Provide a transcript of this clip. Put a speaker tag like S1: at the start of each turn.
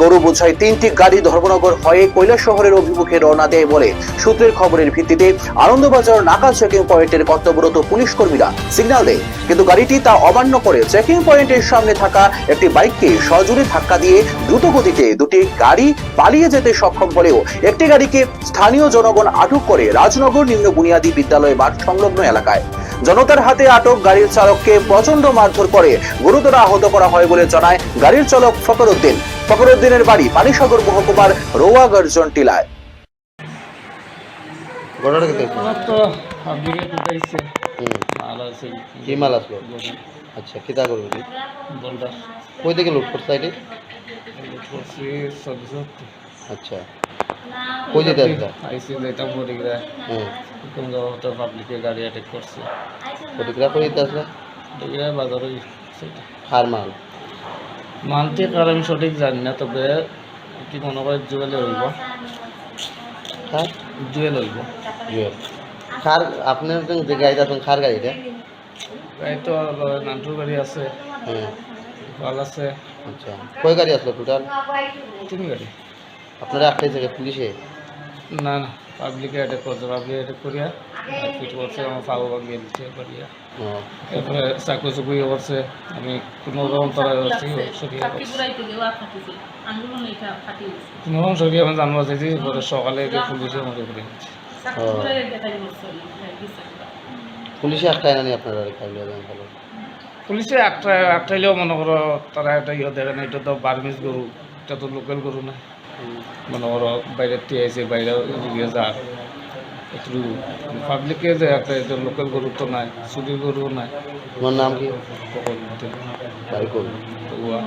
S1: গরু বোঝাই তিনটি গাড়ি ধর্মনগর হয়ে কৈলাস শহরের অভিমুখে রওনা দেয় বলে সূত্রের খবরের ভিত্তিতে আনন্দবাজার নাকা চেকিং পয়েন্টের কর্তব্যরত পুলিশ কর্মীরা সিগন্যাল দেয়। কিন্তু গাড়িটি তা অমান্য করে চেকিং পয়েন্টের সামনে থাকা একটি বাইককে সজোরে ধাক্কা দিয়ে দ্রুত গতিতে দুটি গাড়ি পালিয়ে যেতে সক্ষম হলেও একটি গাড়িকে স্থানীয় জনগণ আটক করে রাজনগর নিম্ন বুনিয়াদী বিদ্যালয় মাঠ সংলগ্ন এলাকায়। জনতার হাতে আটক গাড়ির চালককে প্রচণ্ড মারধর করে গুরুতর আহত করা হয় বলে জানায় গাড়ির চালক ফকর উদ্দিন ফকর উদ্দিনের বাড়ি পানিসাগর মহকুমার রোয়া গর্জন টিলায়
S2: কি
S3: মাল
S2: আসলো? আচ্ছা কিতা করব? কই থেকে লুট করছে আইডি? আচ্ছা। কই যেতে আসলা
S3: আইসি যেটা বডিগ্রা।
S2: হুম।
S3: কোন তো পাবলিকে গাড়ি অ্যাটাক করছে।
S2: ফটোগ্রাফ কই যেতে আসলা?
S3: বডিগ্রা বাজারে
S2: হার মাল।
S3: মানতে কার আমি সঠিক জানি না তবে কি মনে করে জুয়েল হইব
S2: খার
S3: জুয়েল হইব
S2: জুয়েল। খার আপনি যে গাড়িটা আছেন খার গাড়িটা?
S3: গাড়ি তো নান্টুর গাড়ি আছে। ভালো আছে।
S2: আচ্ছা। কয় গাড়ি আসলো টোটাল
S3: তিন গাড়ি।
S2: আপনারা একটাই জায়গায় পুলিশে?
S3: না না পাবলিকে অ্যাটাক করছে পাবলিক অ্যাটাক করিয়া ফিট করছে আমার ফাও ভাঙিয়ে দিচ্ছে করিয়া। এরপরে চাকু চুকু ইয়ে করছে আমি কোনো রকম তারা সরিয়ে
S4: এটা
S3: কোনো রকম সরিয়ে আমি জানব চাইছি পরে সকালে পুলিশে আমাকে ঘুরে গেছে
S2: পুলিশে একটাই নানি আপনারা
S3: পুলিশে একটা একটাইলেও মনে করো তারা একটা ইয়ে দেখে না এটা তো বার্মিস গরু এটা তো লোকাল গরু না। মনে করো বাইরের থেকে আইসে বাইরে গিয়ে যা একটু পাবলিকে যে একটা এটা লোকাল গরু তো নাই চুরির গরু নাই
S2: তোমার নাম কি
S3: তখন
S2: বাড়ি করব
S3: তো উয়া